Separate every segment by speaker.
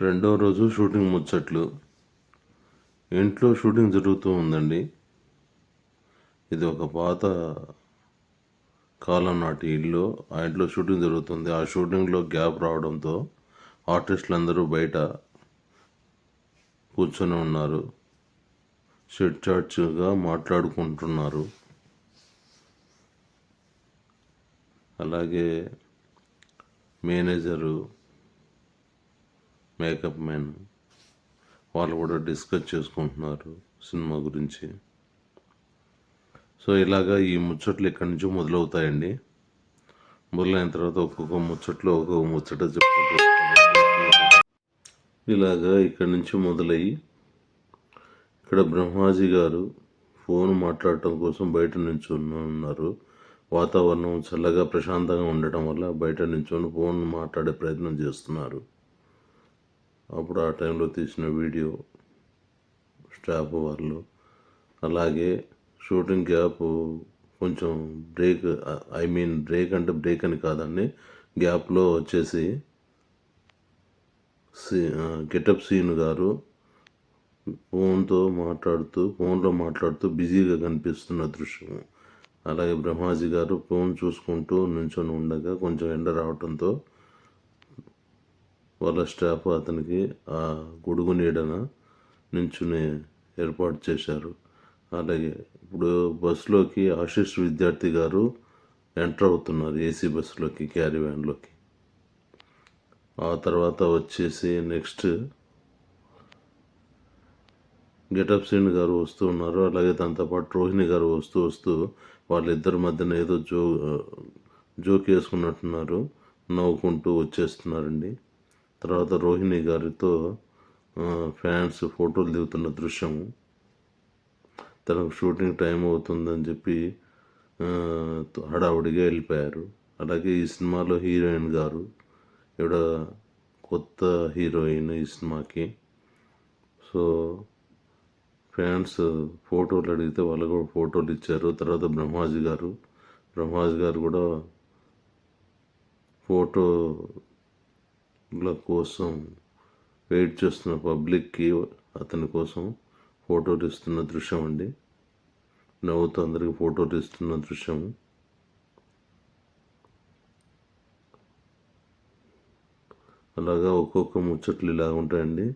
Speaker 1: రెండో రోజు షూటింగ్ ముచ్చట్లు. ఇంట్లో షూటింగ్ జరుగుతూ ఉందండి. ఇది ఒక పాత కాలం నాటి ఇల్లు. ఆ ఇంట్లో షూటింగ్ జరుగుతుంది. ఆ షూటింగ్లో గ్యాప్ రావడంతో ఆర్టిస్టులు అందరూ బయట కూర్చొని ఉన్నారు. షెట్ చాట్స్గా మాట్లాడుకుంటున్నారు. అలాగే మేనేజరు మేకప్ మ్యాన్. వాళ్ళు కూడా డిస్కస్ చేసుకుంటున్నారు సినిమా గురించి. సో ఇలాగా ఈ ముచ్చట్లు ఇక్కడి నుంచి మొదలవుతాయండి. మొదలైన తర్వాత ఒక్కొక్క ముచ్చట్లు ఒక్కొక్క ముచ్చట చెప్పుకుంటూ ఇలాగా ఇక్కడి నుంచి మొదలయ్యి ఇక్కడ బ్రహ్మాజీ గారు ఫోన్ మాట్లాడటం కోసం బయట నుంచి ఉన్నారు. వాతావరణం చల్లగా ప్రశాంతంగా ఉండటం వల్ల బయట నుంచొని ఫోన్ మాట్లాడే ప్రయత్నం చేస్తున్నారు. అప్పుడు ఆ టైంలో తీసిన వీడియో స్టాఫ్ వాళ్ళు అలాగే షూటింగ్ గ్యాప్ కొంచెం బ్రేక్ ఐ మీన్ బ్రేక్ అంటే బ్రేక్ అని కాదండి గ్యాప్లో వచ్చేసి సీ గెటప్ సీన్ గారు ఫోన్తో మాట్లాడుతూ ఫోన్లో మాట్లాడుతూ బిజీగా కనిపిస్తున్న దృశ్యం. అలాగే బ్రహ్మాజీ గారు ఫోన్ చూసుకుంటూ నుంచొని ఉండగా కొంచెం ఎండ రావడంతో వాళ్ళ స్టాఫ్ అతనికి ఆ గొడుగు నీడన నించుని ఏర్పాటు చేశారు. అలాగే ఇప్పుడు బస్సులోకి ఆశీష్ విద్యార్థి గారు ఎంటర్ అవుతున్నారు ఏసీ బస్సులోకి క్యారీ వ్యాన్లోకి ఆ తర్వాత వచ్చేసి నెక్స్ట్ గెటప్ సీన్ గారు వస్తూ ఉన్నారు. అలాగే దాంతోపాటు రోహిణి గారు వస్తూ వస్తూ వాళ్ళిద్దరి మధ్యన ఏదో జో జోక్ వేసుకున్నట్టున్నారు నవ్వుకుంటూ వచ్చేస్తున్నారండి. తర్వాత రోహిణి గారితో ఫ్యాన్స్ ఫోటోలు దిగుతున్న దృశ్యం. తనకు షూటింగ్ టైం అవుతుందని చెప్పి హడావుడిగా వెళ్ళిపోయారు. అలాగే ఈ సినిమాలో హీరోయిన్ గారు ఇక్కడ కొత్త హీరోయిన్ ఈ సినిమాకి. సో ఫ్యాన్స్ ఫోటోలు అడిగితే వాళ్ళు కూడా ఫోటోలు ఇచ్చారు. తర్వాత బ్రహ్మాజీ గారు బ్రహ్మాజీ గారు కూడా ఫోటో ల కోసం వెయిట్ చేస్తున్న పబ్లిక్కి అతని కోసం ఫోటోలు ఇస్తున్న దృశ్యం అండి. నవ్వుతూ అందరికి ఫోటోలు ఇస్తున్న దృశ్యం. అలాగా ఒక్కొక్క ముచ్చట్లు ఇలా ఉంటాయండి.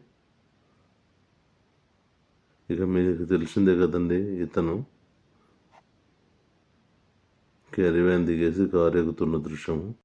Speaker 1: ఇక మీకు తెలిసిందే కదండి ఇతను క్యారీ వ్యాన్ దిగేసి కారు ఎక్కుతున్న దృశ్యము